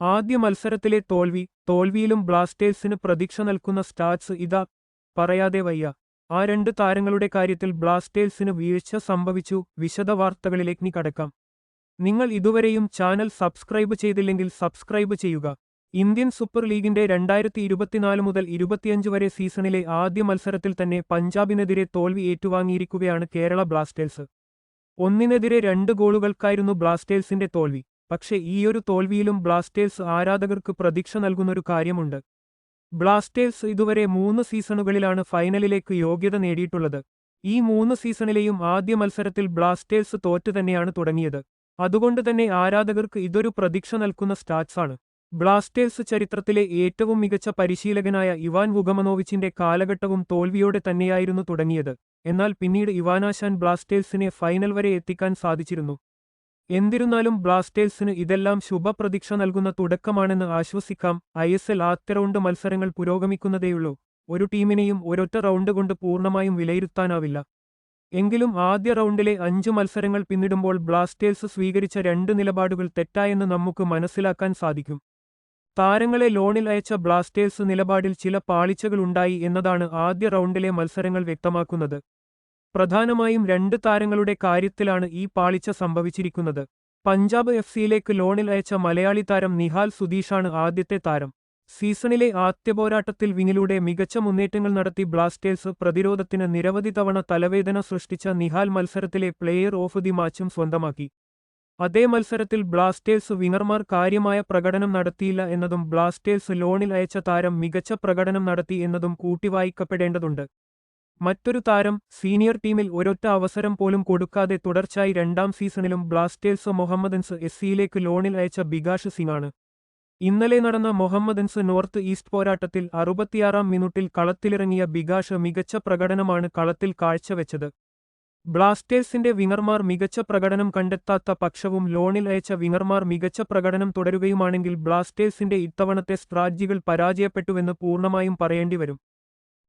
ആദ്യ മത്സരത്തിലെ തോൽവി തോൽവിയിലും ബ്ലാസ്റ്റേഴ്സിന് പ്രതീക്ഷ നൽകുന്ന സ്റ്റാറ്റ്സ് ഇതാ പറയാതെ വയ്യ. ആ രണ്ട് താരങ്ങളുടെ കാര്യത്തിൽ ബ്ലാസ്റ്റേഴ്സിന് വീഴ്ച സംഭവിച്ചു വിശദ വാർത്തകളിലേക്ക് കടക്കാം. നിങ്ങൾ ഇതുവരെയും ചാനൽ സബ്സ്ക്രൈബ് ചെയ്തില്ലെങ്കിൽ സബ്സ്ക്രൈബ് ചെയ്യുക. ഇന്ത്യൻ സൂപ്പർ ലീഗിന്റെ രണ്ടായിരത്തി ഇരുപത്തിനാല് മുതൽ ഇരുപത്തിയഞ്ച് വരെ സീസണിലെ ആദ്യ മത്സരത്തിൽ തന്നെ പഞ്ചാബിനെതിരെ തോൽവി ഏറ്റുവാങ്ങിയിരിക്കുകയാണ് കേരള ബ്ലാസ്റ്റേഴ്സ്. ഒന്നിനെതിരെ രണ്ട് ഗോളുകൾക്കായിരുന്നു ബ്ലാസ്റ്റേഴ്സിന്റെ തോൽവി. പക്ഷേ ഈയൊരു തോൽവിയിലും ബ്ലാസ്റ്റേഴ്സ് ആരാധകർക്ക് പ്രതീക്ഷ നൽകുന്നൊരു കാര്യമുണ്ട്. ബ്ലാസ്റ്റേഴ്സ് ഇതുവരെ മൂന്ന് സീസണുകളിലാണ് ഫൈനലിലേക്ക് യോഗ്യത നേടിയിട്ടുള്ളത്. ഈ മൂന്ന് സീസണിലെയും ആദ്യ മത്സരത്തിൽ ബ്ലാസ്റ്റേഴ്സ് തോറ്റു തന്നെയാണ് തുടങ്ങിയത്. അതുകൊണ്ട് തന്നെ ആരാധകർക്ക് ഇതൊരു പ്രതീക്ഷ നൽകുന്ന സ്റ്റാറ്റ്സാണ് ബ്ലാസ്റ്റേഴ്സ് ചരിത്രത്തിലെ ഏറ്റവും മികച്ച പരിശീലകനായ ഇവാൻ വുഗമനോവിച്ചിന്റെ കാലഘട്ടവും തോൽവിയോടെ തന്നെയായിരുന്നു തുടങ്ങിയത്. എന്നാൽ പിന്നീട് ഇവാനാശാൻ ബ്ലാസ്റ്റേഴ്സിനെ ഫൈനൽ വരെ എത്തിക്കാൻ സാധിച്ചിരുന്നു. എന്നിരുന്നാലും ബ്ലാസ്റ്റേഴ്സിന് ഇതെല്ലാം ശുഭപ്രതീക്ഷ നൽകുന്ന തുടക്കമാണെന്ന് ആശ്വസിക്കാം. ഐ എസ് എൽ ആദ്യ റൗണ്ട് മത്സരങ്ങൾ പുരോഗമിക്കുന്നതേയുള്ളൂ. ഒരു ടീമിനെയും ഒരൊറ്റ റൗണ്ട് കൊണ്ട് പൂർണമായും വിലയിരുത്താനാവില്ല. എങ്കിലും ആദ്യ റൗണ്ടിലെ അഞ്ച് മത്സരങ്ങൾ പിന്നിടുമ്പോൾ ബ്ലാസ്റ്റേഴ്സ് സ്വീകരിച്ച രണ്ട് നിലപാടുകൾ തെറ്റായെന്ന് നമുക്ക് മനസ്സിലാക്കാൻ സാധിക്കും. താരങ്ങളെ ലോണിൽ അയച്ച ബ്ലാസ്റ്റേഴ്സ് നിലപാടിൽ ചില പാളിച്ചകളുണ്ടായി എന്നതാണ് ആദ്യ റൗണ്ടിലെ മത്സരങ്ങൾ വ്യക്തമാക്കുന്നത്. പ്രധാനമായും രണ്ട് താരങ്ങളുടെ കാര്യത്തിലാണ് ഈ പാളിച്ച സംഭവിച്ചിരിക്കുന്നത്. പഞ്ചാബ് എഫ് സിയിലേക്ക് ലോണിൽ അയച്ച മലയാളി താരം നിഹാൽ സുധീഷാണ് ആദ്യത്തെ താരം. സീസണിലെ ആദ്യ പോരാട്ടത്തിൽ വിങ്ങിലൂടെ മികച്ച മുന്നേറ്റങ്ങൾ നടത്തി ബ്ലാസ്റ്റേഴ്സ് പ്രതിരോധത്തിന് നിരവധി തവണ തലവേദന സൃഷ്ടിച്ച നിഹാൽ മത്സരത്തിലെ പ്ലെയർ ഓഫ് ദി മാച്ചും സ്വന്തമാക്കി. അതേ മത്സരത്തിൽ ബ്ലാസ്റ്റേഴ്സ് വിങ്ങർമാർ കാര്യമായ പ്രകടനം നടത്തിയില്ല എന്നതും ബ്ലാസ്റ്റേഴ്സ് ലോണിൽ അയച്ച താരം മികച്ച പ്രകടനം നടത്തി എന്നതും കൂട്ടിവായിക്കപ്പെടേണ്ടതുണ്ട്. മറ്റൊരു താരം സീനിയർ ടീമിൽ ഒരൊറ്റ അവസരം പോലും കൊടുക്കാതെ തുടർച്ചയായി രണ്ടാം സീസണിലും ബ്ലാസ്റ്റേഴ്സ് മൊഹമ്മദൻസ് എസ് സിയിലേക്ക് ലോണിൽ അയച്ച ബികാഷ് സിംഗാണ്. ഇന്നലെ നടന്ന മൊഹമ്മദൻസ് നോർത്ത് ഈസ്റ്റ് പോരാട്ടത്തിൽ അറുപത്തിയാറാം മിനിറ്റിൽ കളത്തിലിറങ്ങിയ ബികാഷ് മികച്ച പ്രകടനമാണ് കളത്തിൽ കാഴ്ചവെച്ചത്. ബ്ലാസ്റ്റേഴ്സിന്റെ വിങ്ങർമാർ മികച്ച പ്രകടനം കണ്ടെത്താത്ത പക്ഷവും ലോണിൽ അയച്ച വിങ്ങർമാർ മികച്ച പ്രകടനം തുടരുകയുമാണെങ്കിൽ ബ്ലാസ്റ്റേഴ്സിന്റെ ഇത്തവണത്തെ സ്ട്രാറ്റജികൾ പരാജയപ്പെട്ടുവെന്ന് പൂർണമായും പറയേണ്ടിവരും.